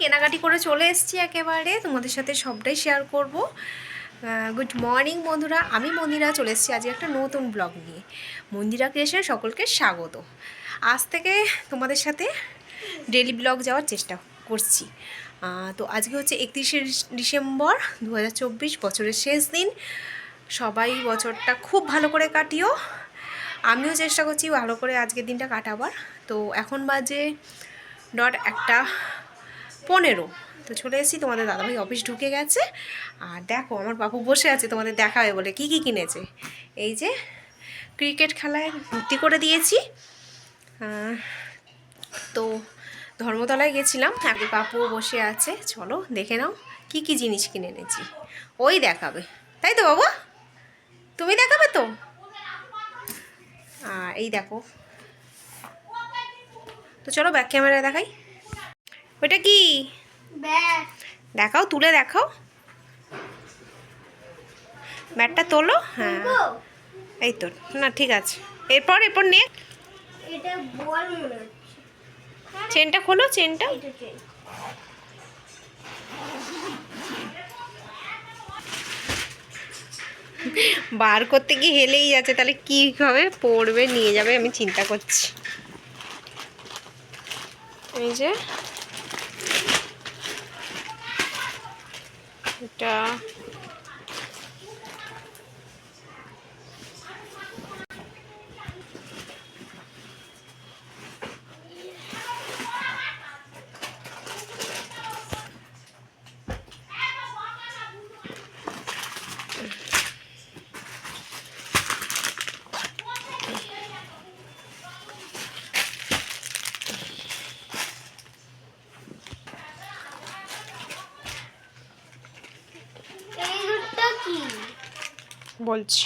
কেনাকাটি করে চলে এসেছি একেবারে। তোমাদের সাথে সবটাই শেয়ার করব। গুড মর্নিং বন্ধুরা, আমি মন্দিরা চলে এসেছি আজকে একটা নতুন ব্লগ নিয়ে। মন্দিরা ক্রিয়েশনে সকলকে স্বাগত। আজ থেকে তোমাদের সাথে ডেলি ব্লগ যাওয়ার চেষ্টা করছি। তো আজকে হচ্ছে একত্রিশে ডিসেম্বর দু হাজার চব্বিশ, বছরের শেষ দিন। সবাই বছরটা খুব ভালো করে কাটিও। আমিও চেষ্টা করছি ভালো করে আজকের দিনটা কাটাবার। তো এখন বাজে ডট একটা পনেরো। তো চলে এসেছি তোমাদের দাদাভাই অফিস ঢুকে গেছে। আর দেখো, আমার বাবু বসে আছে তোমাদের দেখাবে বলে কি কি কিনেছে। এই যে ক্রিকেট খেলায় ভর্তি করে দিয়েছি। তো ধর্মতলায় গেছিলাম। আগে পাপুও বসে আছে। চলো দেখে নাও কি কি জিনিস কিনে এনেছি। ওই দেখাবে। তাই তো বাবা? তুমি দেখাবে তো? আর এই দেখো। তো চলো ব্যাক ক্যামেরায় দেখাই। ওইটা কি? দেখাও তুলে দেখাও। ব্যাটটা তোলো হ্যাঁ। এই তো না ঠিক আছে। এরপর এরপর নে। হচ্ছে। চেনটা খোলো চেনটা। বার করতে গিয়ে হেলেই যাচ্ছে তাহলে কি হবে? পড়বে নিয়ে যাবে আমি চিন্তা করছি। এই যে এটা বলছি।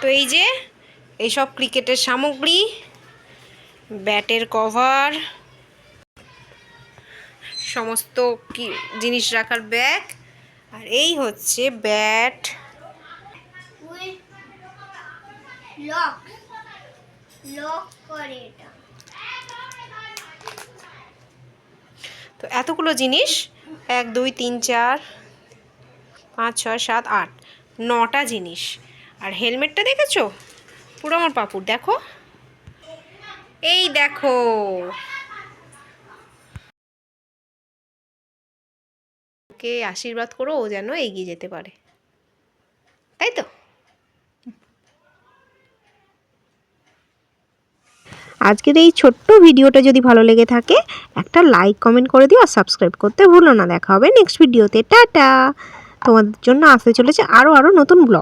তো এই যে এইসব ক্রিকেটের সামগ্রী ব্যাটের কভার সমস্ত কি জিনিস রাখার ব্যাগ আর এই হচ্ছে ব্যাট। লক লক করে এটা। তো এতগুলো জিনিস এক দুই তিন চার পাঁচ, ছয়, সাত, আট, নটা জিনিস। আর হেলমেটটা দেখেছ? পুরো আমার পাপুর দেখো। এই দেখো। ওকে, আশীর্বাদ করো, ও যেন এগিয়ে যেতে পারে। তাই তো? আজকের এই ছোট্ট ভিডিওটা যদি ভালো লেগে থাকে, একটা লাইক, কমেন্ট করে দিও আর সাবস্ক্রাইব করতে ভুলো না। দেখা হবে নেক্সট ভিডিওতে। টাটা! তোমাদের জন্য আসতে চলেছে আরও আরও নতুন ব্লগ